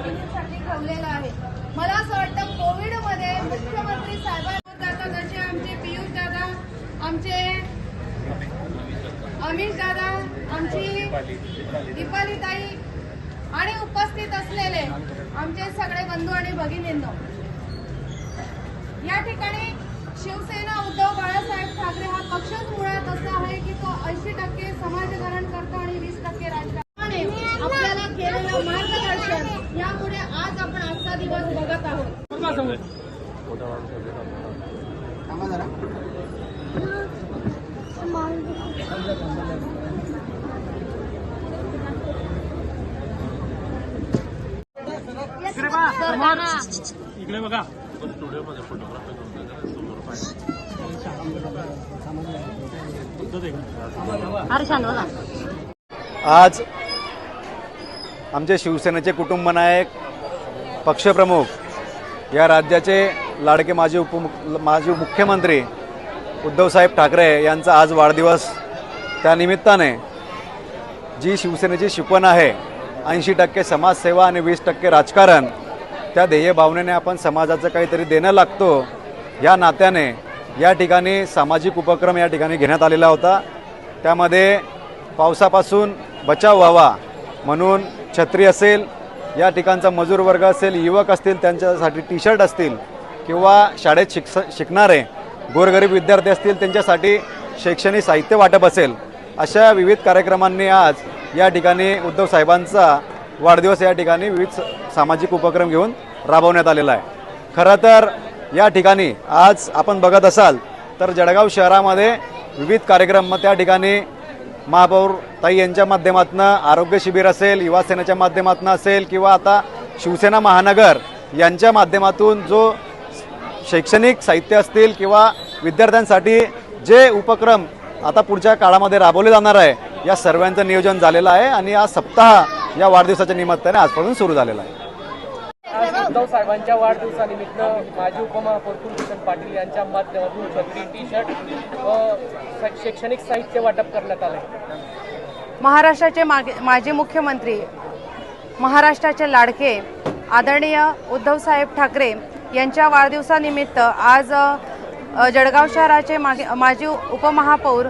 साठी ठेवलेलं आहे. मला असं वाटतं कोविडमध्ये मुख्यमंत्री साहेबांना जसे आमचे पियुष दादा आमचे अमित दादा आमची दीपाली ताई आणि उपस्थित असलेले आमचे सगळे बंधू आणि भगिनींनो. या ठिकाणी शिवसेना उद्धव बाळासाहेब ठाकरे हा पक्षच मुळात असा आहे की तो ऐंशी टक्के समाजकारण करतो आणि वीस टक्के राजकारण आपल्याला केलेलं मार्गदर्शन यामुळे आज आपण आजचा दिवस बघत आहोत. इकडे बघा. आज आमचे शिवसेनेचे कुटुंब नायक पक्षप्रमुख या राज्याचे लाडके माजी उपमुख माजी मुख्यमंत्री उद्धवसाहेब ठाकरे यांचा आज वाढदिवस त्यानिमित्ताने जी शिवसेनेची शिकवण आहे ऐंशी टक्के समाजसेवा आणि वीस टक्के राजकारण त्या ध्येयभावनेने आपण समाजाचं काहीतरी देणं लागतो या नात्याने या ठिकाणी सामाजिक उपक्रम या ठिकाणी घेण्यात आलेला होता. त्यामध्ये पावसापासून बचाव व्हावा म्हणून छत्री असेल या ठिकाणचा मजूर वर्ग असेल युवक असतील त्यांच्यासाठी टी शर्ट असतील किंवा शाळेत शिक्ष शिकणारे गोरगरीब विद्यार्थी असतील त्यांच्यासाठी शैक्षणिक साहित्य वाटप असेल अशा विविध कार्यक्रमांनी आज या ठिकाणी उद्धव साहेबांचा वाढदिवस या ठिकाणी विविध स- सामाजिक उपक्रम घेऊन राबवण्यात आलेला आहे. खरं तर या ठिकाणी आज आपण बघत असाल तर जळगाव शहरामध्ये विविध कार्यक्रम मग त्या ठिकाणी महापौर ताई यांच्या माध्यमातून आरोग्य शिबिर असेल युवा सेनेच्या माध्यमातून असेल किंवा आता शिवसेना महानगर यांच्या माध्यमातून जो शैक्षणिक साहित्य असतील किंवा विद्यार्थ्यांसाठी जे उपक्रम आता पुढच्या काळामध्ये राबवले जाणार आहे या सर्वांचं नियोजन झालेलं आहे आणि हा सप्ताह या वाढदिवसाच्या निमित्ताने आजपासून सुरू झालेला आहे. उद्धव साहेबांच्या वाढदिवसानिमित्त माजी उपमहापौर कुलभूषण पाटील यांच्या माध्यमातून छत्री टी शर्ट व शैक्षणिक साहित्य वाटप करण्यात आले महाराष्ट्राचे मागे माजी मुख्यमंत्री महाराष्ट्राचे लाडके आदरणीय उद्धवसाहेब ठाकरे यांच्या वाढदिवसानिमित्त आज जळगाव शहराचे मागे माजी उपमहापौर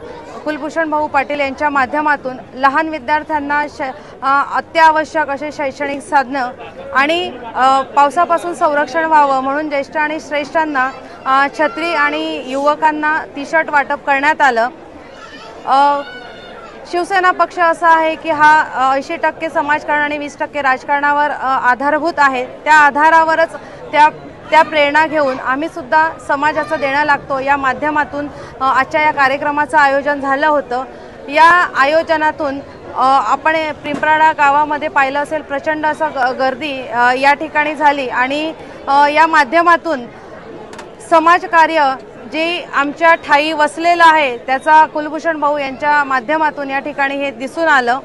कुलभूषण भाऊ पाटील यांच्या माध्यमातून लहान विद्यार्थ्यांना श अत्यावश्यक असे शैक्षणिक साधनं आणि पावसापासून संरक्षण व्हावं म्हणून ज्येष्ठ आणि श्रेष्ठांना छत्री आणि युवकांना टी शर्ट वाटप करण्यात आलं. शिवसेना पक्ष असा आहे की हा ऐंशी टक्के समाजकारण आणि वीस टक्के राजकारणावर आधारभूत आहे. त्या आधारावरच त्या त्या प्रेरणा घेऊन आम्ही सुद्धा समाजाचं देणं लागतो. या माध्यमातून आजच्या या कार्यक्रमाचं आयोजन झालं होतं. या आयोजनातून आपण पिंपराडा गावामध्ये पाहिलं असेल प्रचंड असं ग- गर्दी या ठिकाणी झाली. आणि या माध्यमातून समाजकार्य जे आमच्या ठाई वसलेलं आहे त्याचा कुलभूषण भाऊ यांच्या माध्यमातून या ठिकाणी हे दिसून आलं.